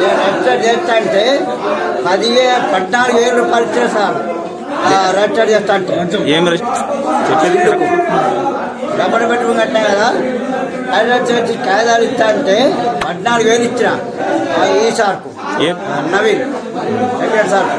నేను రిజిస్టర్ చేస్తా అంటే పదివే పద్నాలుగు వేల రూపాయలు ఇచ్చిన సార్. ఆ, రిజిస్టర్ చేస్తా అంటే. డబ్బులు పెట్టుకుని కట్టినా కదా? అది వచ్చి కాగితాలు ఇస్తా అంటే పద్నాలుగు వేలు ఇచ్చిన ఆ, ఈ సార్కు? నవీన్. Secretary sir?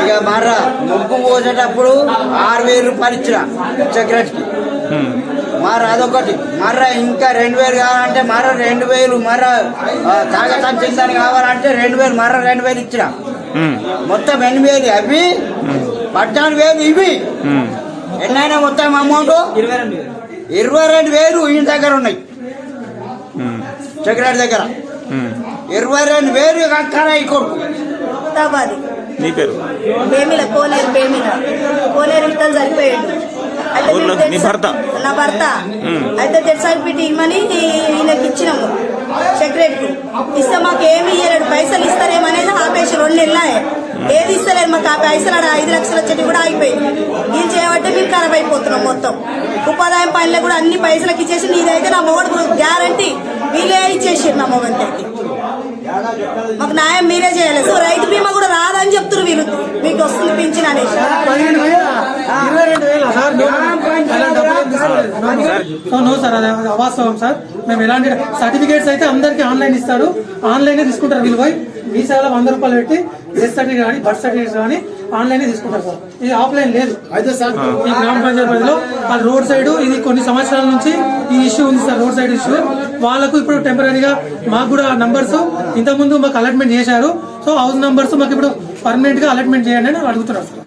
ఇక మర్ర ముగ్గు పోసేటప్పుడు ఆరు వేలు రూపాయలు ఇచ్చిన సెక్రటరీకి మర్ర అదొకటి. మర్ర ఇంకా రెండు వేలు కావాలంటే మర్ర రెండు వేలు మర్ర తాగతం చిందని కావాలంటే రెండు వేలు మర్ర రెండు వేలు ఇచ్చిన. మొత్తం ఎనిమిది వేలు అవి పద్నాలుగు వేలు ఇవి. ఎన్నైనా మొత్తం అమౌంట్? ఇరవై రెండు వేలు. ఈయన దగ్గర ఉన్నాయి. సెక్రటరీ దగ్గర. ఇరవై రెండు వేలు కట్టారా ఈ కొడుకు. నీ పేరు? పేమిల కోనేరు కోనేరు ఊర్లో భర్త? నా భర్త. అయితే డెత్ సర్టిఫికేట్ ఇవ్వమని ఈయనకి ఇచ్చినాము. సెక్రటరీ ఇస్తే మాకు ఏమి ఇయ్యలేడు పైసలు ఇస్తారేమనేది ఆపేసి రెండు నెలలే. ఏది ఇస్తలేదు మాకు ఆ పైసలు ఆడ ఐదు లక్షల చెట్టు కూడా అయిపోయింది వీళ్ళు చేయబట్టే మేము ఖరాబ్ అయిపోతున్నాం మొత్తం. ఉపాధాయం పనులు కూడా అన్ని పైసలకి ఇచ్చేసి నీదైతే నా మొగడు గ్యారంటీ వీళ్ళే ఇచ్చేసారు నా మొగడికి మాకు న్యాయం మీరే చేయాలి. సో రైతు బీమా కూడా రాదని చెప్తున్నారు వీళ్ళు. మీకు వస్తుంది పింఛన్ అనేసి. సో నో సార్ అది అవాస్తవం సార్ మేము ఎలాంటి సర్టిఫికేట్స్ అయితే అందరికి ఆన్లైన్ ఇస్తారు. ఆన్లైన్ తీసుకుంటారు వీళ్ళు పోయి మీ సేవలో వంద రూపాయలు పెట్టి డెత్ సర్టిఫికేట్ కానీ బర్త్ సర్టిఫికేట్ కానీ ఆన్లైన్ తీసుకుంటారు సార్ ఇది ఆఫ్లైన్ లేదు. అయితే సార్ ఈ గ్రామ పంచాయతీ పరిధిలో ఆ రోడ్ సైడ్ ఇది కొన్ని సంవత్సరాల నుంచి ఈ ఇష్యూ ఉంది సార్ రోడ్ సైడ్ ఇష్యూ వాళ్ళకు ఇప్పుడు టెంపరీగా మాకు కూడా నంబర్స్ ఇంతకుముందు మాకు అలాట్మెంట్ చేశారు. సో హౌస్ నంబర్స్ మాకు ఇప్పుడు పర్మనెంట్గా అలాట్మెంట్ చేయండి అని అడుగుతున్నారు సార్